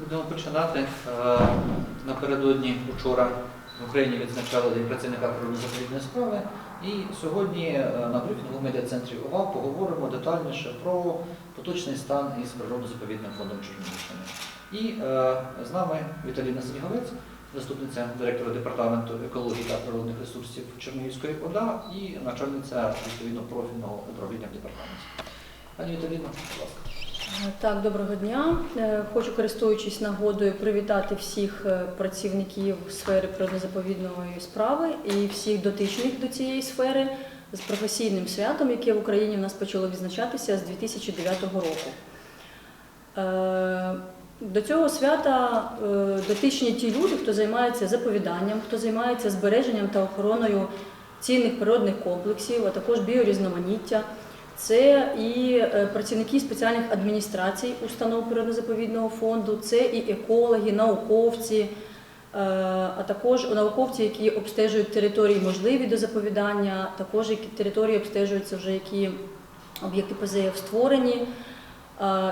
Будемо починати. Е, Напередодні вчора в Україні відзначали День працівника природно-заповідної справи. І сьогодні е, на брифінгу медіа-центрі ОВА поговоримо детальніше про поточний стан із природно-заповідним фондом Чернігівщини. І е, з нами Віталіна Сніговець, заступниця директора департаменту екології та природних ресурсів Чернігівської ОДА і начальниця відповідно профільного управління в департаменті. Пані Віталіно, будь ласка. Так, доброго дня. Е, Хочу, користуючись нагодою, привітати всіх е, працівників сфери природно-заповідної справи і всіх дотичних до цієї сфери з професійним святом, яке в Україні в нас почало відзначатися з 2009 року. Е, До цього свята дотичні ті люди, хто займається заповіданням, хто займається збереженням та охороною цінних природних комплексів, а також біорізноманіття. Це і е, працівники спеціальних адміністрацій установ природно-заповідного фонду, це і екологи, науковці, е, а також науковці, які обстежують території можливі до заповідання, також які території обстежуються вже які об'єкти ПЗФ створені. Е,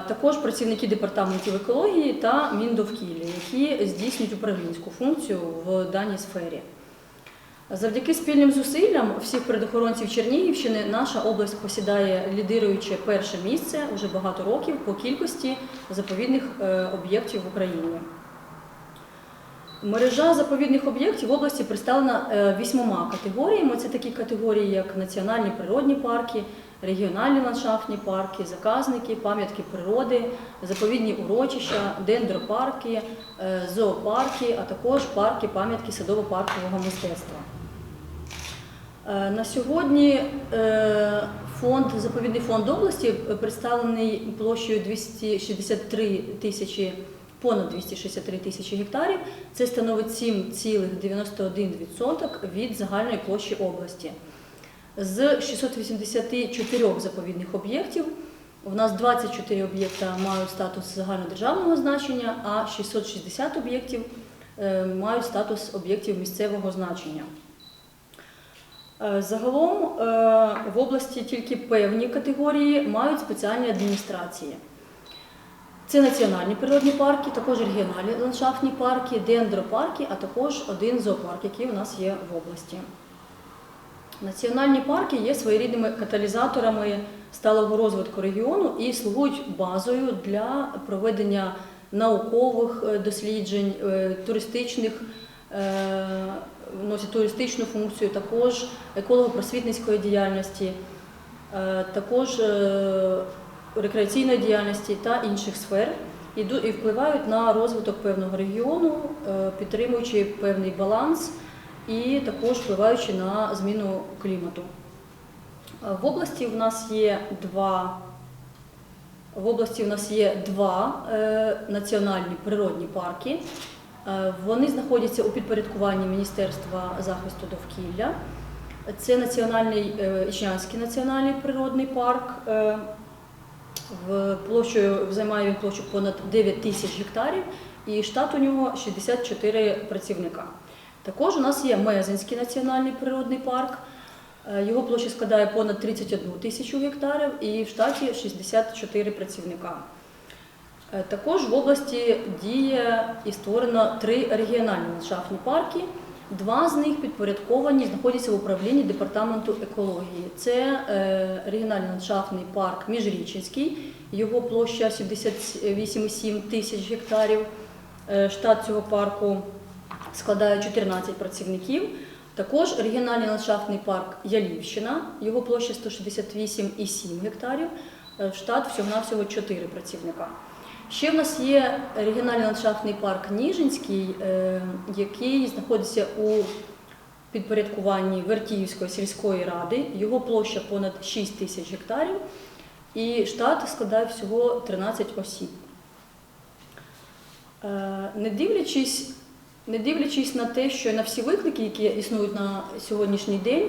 Також працівники департаментів екології та Міндовкілля, які здійснюють управлінську функцію в даній сфері. Завдяки спільним зусиллям всіх предохоронців Чернігівщини наша область посідає лідируюче перше місце вже багато років по кількості заповідних е, об'єктів в Україні. Мережа заповідних об'єктів в області представлена е, вісьмома категоріями. Це такі категорії, як національні природні парки, регіональні ландшафтні парки, заказники, пам'ятки природи, заповідні урочища, дендропарки, е, зоопарки, а також парки пам'ятки садово-паркового мистецтва. Е, На сьогодні е, фонд, заповідний фонд області представлений площею 263 тисячі, понад 263 тисячі гектарів. Це становить 7,91% від загальної площі області. З 684 заповідних об'єктів у нас 24 об'єкта мають статус загальнодержавного значення, а 660 об'єктів е, мають статус об'єктів місцевого значення. Е, Загалом е, в області тільки певні категорії мають спеціальні адміністрації. Це національні природні парки, також регіональні ландшафтні парки, дендропарки, а також один зоопарк, який у нас є в області. Національні парки є своєрідними каталізаторами сталого розвитку регіону і слугують базою для проведення наукових е, досліджень, туристичних, носять туристичну функцію, також еколого-просвітницької діяльності, е, також е, рекреаційної діяльності та інших сфер і впливають на розвиток певного регіону, е, підтримуючи певний баланс і також впливаючи на зміну клімату. Е, В області в нас є два. В області в нас є два е, національні природні парки. Е, Вони знаходяться у підпорядкуванні Міністерства захисту довкілля. Це національний е, Ічнянський національний природний парк. е, В площею займає він площу понад 9 тисяч гектарів, і штат у нього 64 працівника. Також у нас є Мезенський національний природний парк. Його площа складає понад 31 тисячу гектарів і в штаті 64 працівника. Е, Також в області діє і створено три регіональні ландшафтні парки. Два з них підпорядковані, знаходяться в управлінні департаменту екології. Це е, регіональний ландшафтний парк Міжрічинський, його площа 78,7 тисяч гектарів. Е, Штат цього парку складає 14 працівників. Також регіональний ландшафтний парк Ялівщина, його площа 168,7 гектарів, штат всього-навсього 4 працівника. Ще в нас є регіональний ландшафтний парк Ніжинський, е, який знаходиться у підпорядкуванні Вертіївської сільської ради. Його площа понад 6 тисяч гектарів, і штат складає всього 13 осіб. Е, Не дивлячись, не дивлячись на те, що на всі виклики, які існують на сьогоднішній день,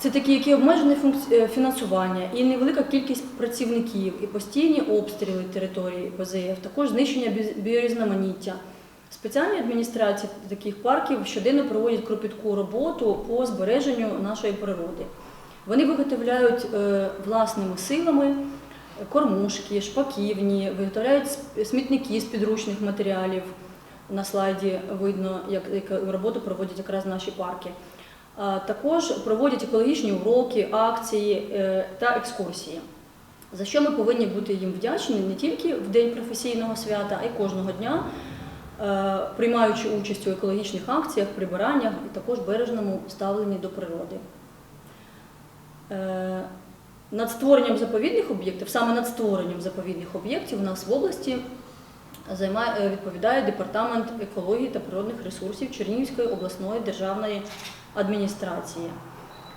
це такі, які обмежене е, фінансування і невелика кількість працівників, і постійні обстріли території ПЗФ, також знищення бі- біорізноманіття. Спеціальні адміністрації таких парків щоденно проводять кропітку роботу по збереженню нашої природи. Вони виготовляють е, власними силами кормушки, шпаківні, виготовляють смітники з підручних матеріалів. На слайді видно, як, роботу проводять якраз наші парки. А Також проводять екологічні уроки, акції е, та екскурсії. За що ми повинні бути їм вдячні не тільки в день професійного свята, а й кожного дня, е, приймаючи участь у екологічних акціях, прибираннях і також бережному ставленні до природи. Е, Над створенням заповідних об'єктів, саме над створенням заповідних об'єктів у нас в області е, відповідає Департамент екології та природних ресурсів Чернігівської обласної державної адміністрації.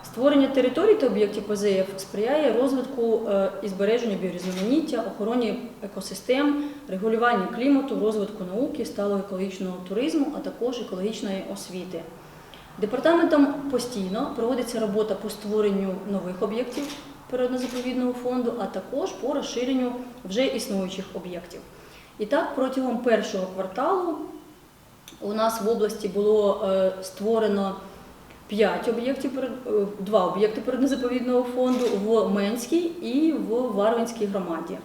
Створення територій та об'єктів ПЗФ сприяє розвитку е, і збереженню біорізноманіття, охороні екосистем, регулюванню клімату, розвитку науки, сталого екологічного туризму, а також екологічної освіти. Департаментом постійно проводиться робота по створенню нових об'єктів природно-заповідного фонду, а також по розширенню вже існуючих об'єктів. І так, протягом першого кварталу у нас в області було е, створено 5 об'єктів, прир- е, два об'єкти природно-заповідного фонду в Менській і в Варвинській громаді.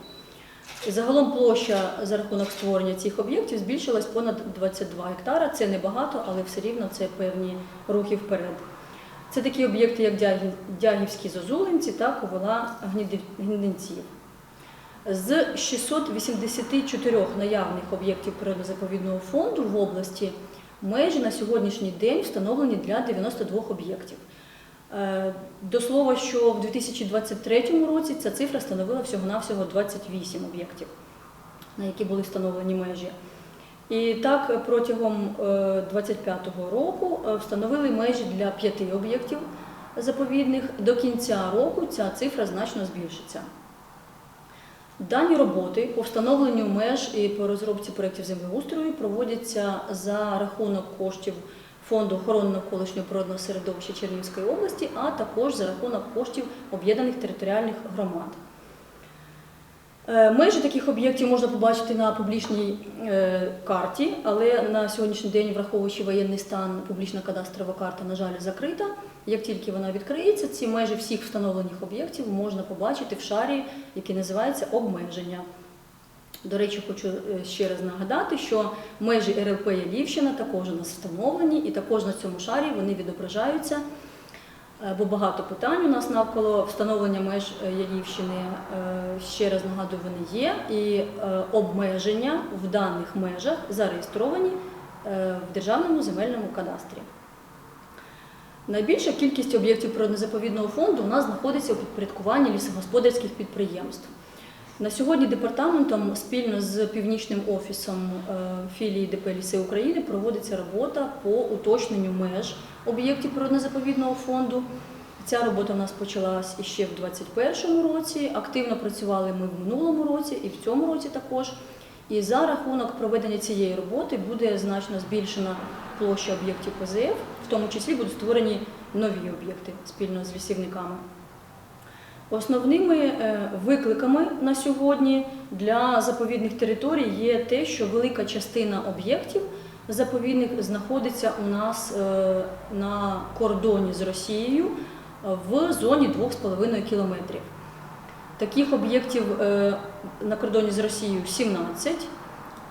Загалом площа за рахунок створення цих об'єктів збільшилась понад 22 гектара. Це небагато, але все рівно це певні рухи вперед. Це такі об'єкти, як Дягівські зозулинці та Гнідив- гнідинців. З 684 наявних об'єктів природно-заповідного фонду в області межі на сьогоднішній день встановлені для 92 об'єктів. Е, До слова, що в 2023 році ця цифра становила всього-навсього 28 об'єктів, на які були встановлені межі. І так протягом 2025 року е, встановили межі для п'яти об'єктів заповідних. До кінця року ця цифра значно збільшиться. Дані роботи по встановленню меж і по розробці проєктів землеустрою проводяться за рахунок коштів Фонду охорони навколишнього природного середовища Чернігівської області, а також за рахунок коштів об'єднаних територіальних громад. Е, Межі таких об'єктів можна побачити на публічній е, карті, але на сьогоднішній день, враховуючи воєнний стан, публічна кадастрова карта, на жаль, закрита. Як тільки вона відкриється, ці межі всіх встановлених об'єктів можна побачити в шарі, який називається обмеження. До речі, хочу е, ще раз нагадати, що межі РЛП Ялівщина також у нас встановлені, і також на цьому шарі вони відображаються. Е, Бо багато питань у нас навколо встановлення меж е, Ялівщини. Е, Ще раз нагадую, вони є, і обмеження в даних межах зареєстровані в Державному земельному кадастрі. Найбільша кількість об'єктів природнозаповідного фонду у нас знаходиться у підпорядкуванні лісогосподарських підприємств. На сьогодні департаментом спільно з північним офісом е, філії ДП Ліси України проводиться робота по уточненню меж об'єктів природнозаповідного фонду. Ця робота у нас почалась іще в 2021 році. Активно працювали ми в минулому році і в цьому році також. І за рахунок проведення цієї роботи буде значно збільшена площа об'єктів ПЗФ, в тому числі будуть створені нові об'єкти спільно з лісівниками. Основними е, викликами на сьогодні для заповідних територій є те, що велика частина об'єктів заповідних знаходиться у нас е, на кордоні з Росією в зоні 2,5 кілометрів. Таких об'єктів е, на кордоні з Росією 17,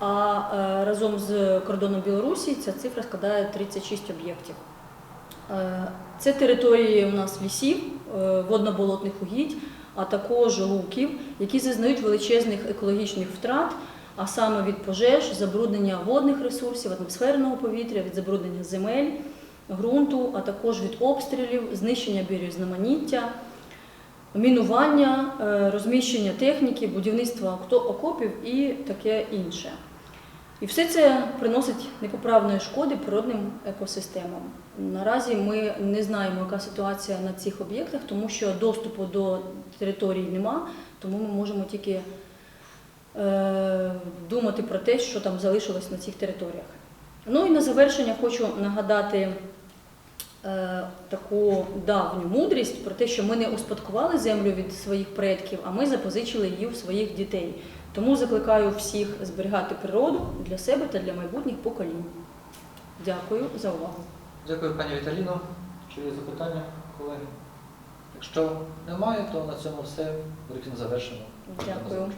а разом з кордоном Білорусі ця цифра складає 36 об'єктів. Е, Це території у нас лісів, е, водно-болотних угідь, а також луків, які зазнають величезних екологічних втрат, а саме від пожеж, забруднення водних ресурсів, атмосферного повітря, від забруднення земель, ґрунту, а також від обстрілів, знищення біорізноманіття, мінування, е, розміщення техніки, будівництва окопів і таке інше. І все це приносить непоправної шкоди природним екосистемам. Наразі ми не знаємо, яка ситуація на цих об'єктах, тому що доступу до територій нема, тому ми можемо тільки е, думати про те, що там залишилось на цих територіях. Ну і на завершення хочу нагадати таку давню мудрість про те, що ми не успадкували землю від своїх предків, а ми запозичили її у своїх дітей. Тому закликаю всіх зберігати природу для себе та для майбутніх поколінь. Дякую за увагу. Дякую, пані Віталіно. Чи є запитання, колеги? Якщо немає, то на цьому все. Брифінг завершено. Дякую.